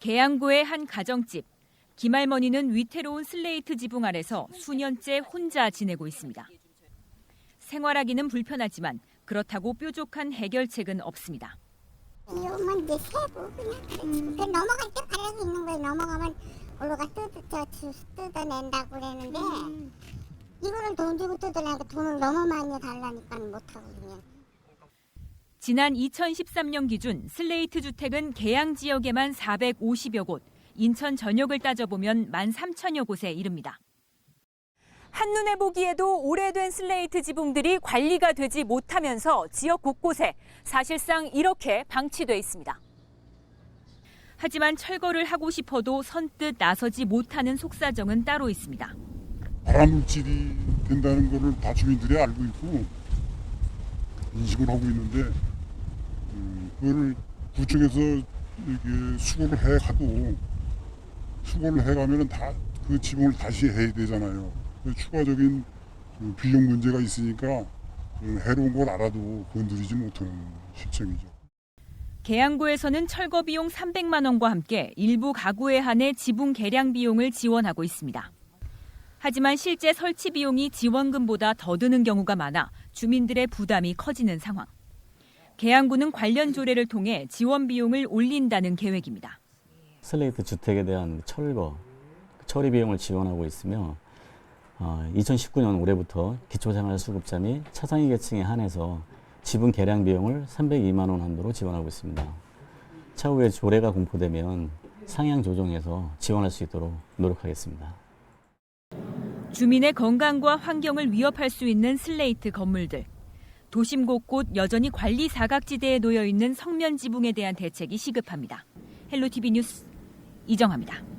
계양구의 한 가정집. 김할머니는 위태로운 슬레이트 지붕 아래서 수년째 혼자 지내고 있습니다. 생활하기는 불편하지만 그렇다고 뾰족한 해결책은 없습니다. 이거만 이제 세고 그냥 그 넘어갈 때 바닥에 있는 거에 넘어가면 올라가 뜯어 뜯어낸다고 그랬는데 이거를 돈 주고 뜯으려니까 돈을 너무 많이 달라니까 못하거든요. 지난 2013년 기준 슬레이트 주택은 계양 지역에만 450여 곳, 인천 전역을 따져보면 1만 3천여 곳에 이릅니다. 한눈에 보기에도 오래된 슬레이트 지붕들이 관리가 되지 못하면서 지역 곳곳에 사실상 이렇게 방치돼 있습니다. 하지만 철거를 하고 싶어도 선뜻 나서지 못하는 속사정은 따로 있습니다. 발암물질이 된다는 거를 다 주민들이 알고 있고 인식을 하고 있는데 음, 그거를 구청에서 이게 수거를 해 가도 수거를 해 가면은 다 그 지붕을 다시 해야 되잖아요. 그 추가적인 그 비용 문제가 있으니까 음, 해로운 걸 알아도 건드리지 못하는 실정이죠. 계양구에서는 철거 비용 300만 원과 함께 일부 가구에 한해 지붕 개량 비용을 지원하고 있습니다. 하지만 실제 설치 비용이 지원금보다 더 드는 경우가 많아 주민들의 부담이 커지는 상황. 계양구는 관련 조례를 통해 지원 비용을 올린다는 계획입니다. 슬레이트 주택에 대한 철거, 처리 비용을 지원하고 있으며 어, 2019년 올해부터 기초생활수급자 및 차상위 계층에 한해서 지분 개량 비용을 302만 원 한도로 지원하고 있습니다. 차후에 조례가 공포되면 상향 조정해서 지원할 수 있도록 노력하겠습니다. 주민의 건강과 환경을 위협할 수 있는 슬레이트 건물들. 도심 곳곳 여전히 관리 사각지대에 놓여 있는 성면 지붕에 대한 대책이 시급합니다. 헬로티비 뉴스 이정합니다.